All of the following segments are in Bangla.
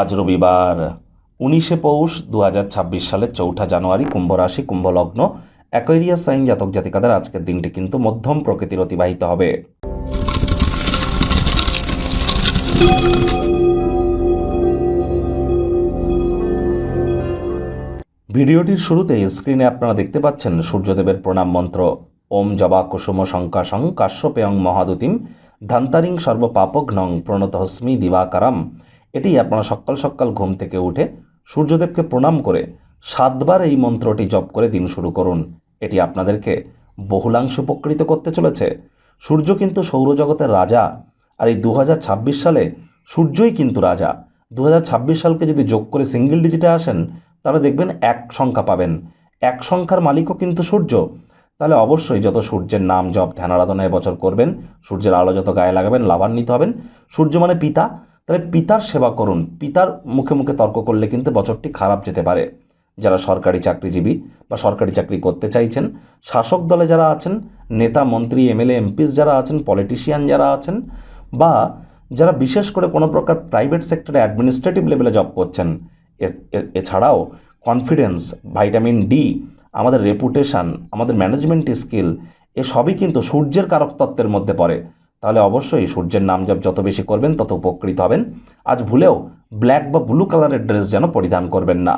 আজ রবিবার উনিশে পৌষ দু হাজার ছাব্বিশ সালের চৌঠা জানুয়ারি কুম্ভ রাশি কুম্ভ লগ্ন সাইন জাতক জাতিকাদের আজকের দিনটি কিন্তু মধ্যম প্রকৃতির অতিবাহিত হবে। ভিডিওটির শুরুতে স্ক্রিনে আপনারা দেখতে পাচ্ছেন সূর্যদেবের প্রণাম মন্ত্র। ওম জবা কুসুম শঙ্কাশং কাশ্যপেয়ং মহাদুতিম ধান্তারিং সর্বপাপঘ্নং প্রণতহস্মি দিবাকারাম। এটি আপনারা সকাল সকাল ঘুম থেকে উঠে সূর্যদেবকে প্রণাম করে সাতবার এই মন্ত্রটি জপ করে দিন শুরু করুন। এটি আপনাদেরকে বহুলাংশ উপকৃত করতে চলেছে। সূর্য কিন্তু সৌরজগতের রাজা আর এই দু হাজার ছাব্বিশ সালে সূর্যই কিন্তু রাজা। দু হাজার ছাব্বিশ সালকে যদি যোগ করে সিঙ্গেল ডিজিটে আসেন, তাহলে দেখবেন এক সংখ্যা পাবেন। এক সংখ্যার মালিকও কিন্তু সূর্য। তাহলে অবশ্যই যত সূর্যের নাম জপ ধ্যান আরাধনা বছর করবেন, সূর্যের আলো যত গায়ে লাগাবেন, লাভান্বিত হবেন। সূর্য মানে পিতা তাহলে পিতার সেবা করুন। পিতার মুখে মুখে তর্ক করলে কিন্তু বছরটি খারাপ যেতে পারে। যারা সরকারি চাকরিজীবী বা সরকারি চাকরি করতে চাইছেন, শাসক দলে যারা আছেন, নেতা, মন্ত্রী, এমএলএ, এমপিস যারা আছেন পলিটিশিয়ান যারা আছেন বা যারা বিশেষ করে কোনো প্রকার প্রাইভেট সেক্টরে অ্যাডমিনিস্ট্রেটিভ লেভেলে জব করছেন এছাড়াও কনফিডেন্স ভাইটামিন ডি আমাদের রেপুটেশন আমাদের ম্যানেজমেন্ট স্কিল এসবই কিন্তু সূর্যের কারকতত্ত্বের মধ্যে পড়ে। তাহলে অবশ্যই সূর্যের নাম জপ যত বেশি করবেন, তত উপকৃত হবেন। আজ ভুলেও ব্ল্যাক বা ব্লু কালারের ড্রেস যেন পরিধান করবেন না।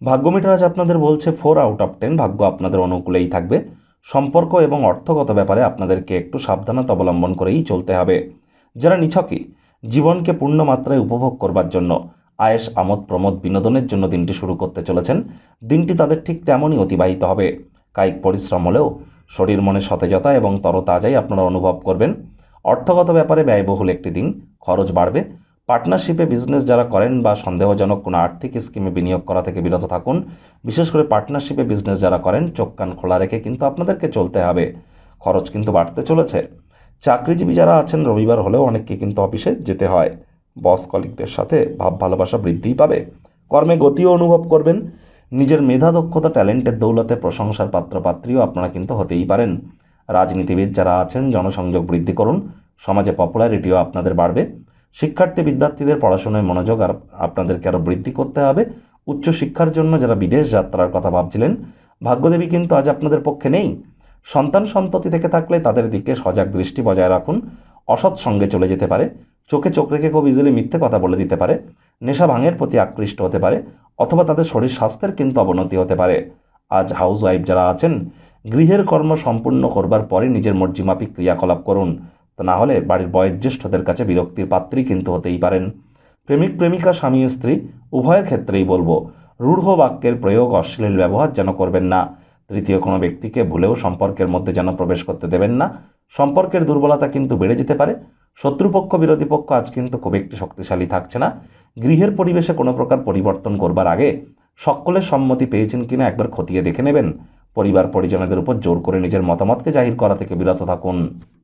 ভাগ্যমিটার আজ আপনাদের বলছে ফোর আউট অফ টেন ভাগ্য আপনাদের অনুকূলেই থাকবে। সম্পর্ক এবং অর্থগত ব্যাপারে আপনাদেরকে একটু সাবধানতা অবলম্বন করেই চলতে হবে। যারা নিছকই, জীবনকে পূর্ণ মাত্রায় উপভোগ করবার জন্য আয়েস, আমোদ, প্রমোদ, বিনোদনের জন্য দিনটি শুরু করতে চলেছেন, দিনটি তাদের ঠিক তেমনই অতিবাহিত হবে। কায়িক পরিশ্রম হলেও শরীর মনে সতেজতা এবং তরতাজাই আপনারা অনুভব করবেন। অর্থগত ব্যাপারে ব্যয়বহুল একটি দিন, খরচ বাড়বে। পার্টনারশিপে বিজনেস যারা করেন বা সন্দেহজনক কোনো আর্থিক স্কিমে বিনিয়োগ করা থেকে বিরত থাকুন। বিশেষ করে পার্টনারশিপে বিজনেস যারা করেন, চোখ কান খোলা রেখে কিন্তু আপনাদেরকে চলতে হবে। খরচ কিন্তু বাড়তে চলেছে। চাকরিজীবী যারা আছেন, রবিবার হলেও অনেককে কিন্তু অফিসে যেতে হয়। বস কলিকদের সাথে ভাব ভালোবাসা বৃদ্ধিই পাবে। কর্মে গতিও অনুভব করবেন। নিজের মেধা দক্ষতা, ট্যালেন্টের দৌলতে প্রশংসার পাত্রপাত্রীও আপনারা কিন্তু হতেই পারেন। রাজনীতিবিদ যারা আছেন, জনসংযোগ বৃদ্ধি করুন, সমাজে পপুলারিটিও আপনাদের বাড়বে। শিক্ষার্থী বিদ্যার্থীদের পড়াশোনায় মনোযোগ আর আপনাদেরকে আরও বৃদ্ধি করতে হবে। উচ্চশিক্ষার জন্য যারা বিদেশ যাত্রার কথা ভাবছিলেন, ভাগ্যদেবী কিন্তু আজ আপনাদের পক্ষে নেই। সন্তান সন্ততি থেকে থাকলে তাদের দিকে সজাগ দৃষ্টি বজায় রাখুন। অসৎ সঙ্গে চলে যেতে পারে। চোখে চোখ রেখে খুব ইজিলি মিথ্যে কথা বলে দিতে পারে। নেশা ভাঙের প্রতি আকৃষ্ট হতে পারে। অথবা তাদের শরীর স্বাস্থ্যের কিন্তু অবনতি হতে পারে। আজ হাউস ওয়াইফ যারা আছেন গৃহের কর্ম সম্পূর্ণ করবার পরে নিজের মর্জিমাফিক ক্রিয়াকলাপ করুন। তা না হলে বাড়ির বয়োজ্যেষ্ঠদের কাছে বিরক্তির পাত্রী কিন্তু হতেই পারেন। প্রেমিক, প্রেমিকা, স্বামী, স্ত্রী, উভয়ের ক্ষেত্রেই বলব, রূঢ় বাক্যের প্রয়োগ অশ্লীল ব্যবহার যেন করবেন না। তৃতীয় কোনো ব্যক্তিকে ভুলেও সম্পর্কের মধ্যে যেন প্রবেশ করতে দেবেন না। সম্পর্কের দুর্বলতা কিন্তু বেড়ে যেতে পারে। শত্রুপক্ষ, বিরোধী পক্ষ আজ কিন্তু খুব একটি শক্তিশালী থাকছে না। গৃহের পরিবেশে কোনো প্রকার পরিবর্তন করবার আগে সকলের সম্মতি পেয়েছেন কিনা একবার খতিয়ে দেখে নেবেন। পরিবার পরিজনদের উপর জোর করে নিজের মতামতকে জাহির করা থেকে বিরত থাকুন।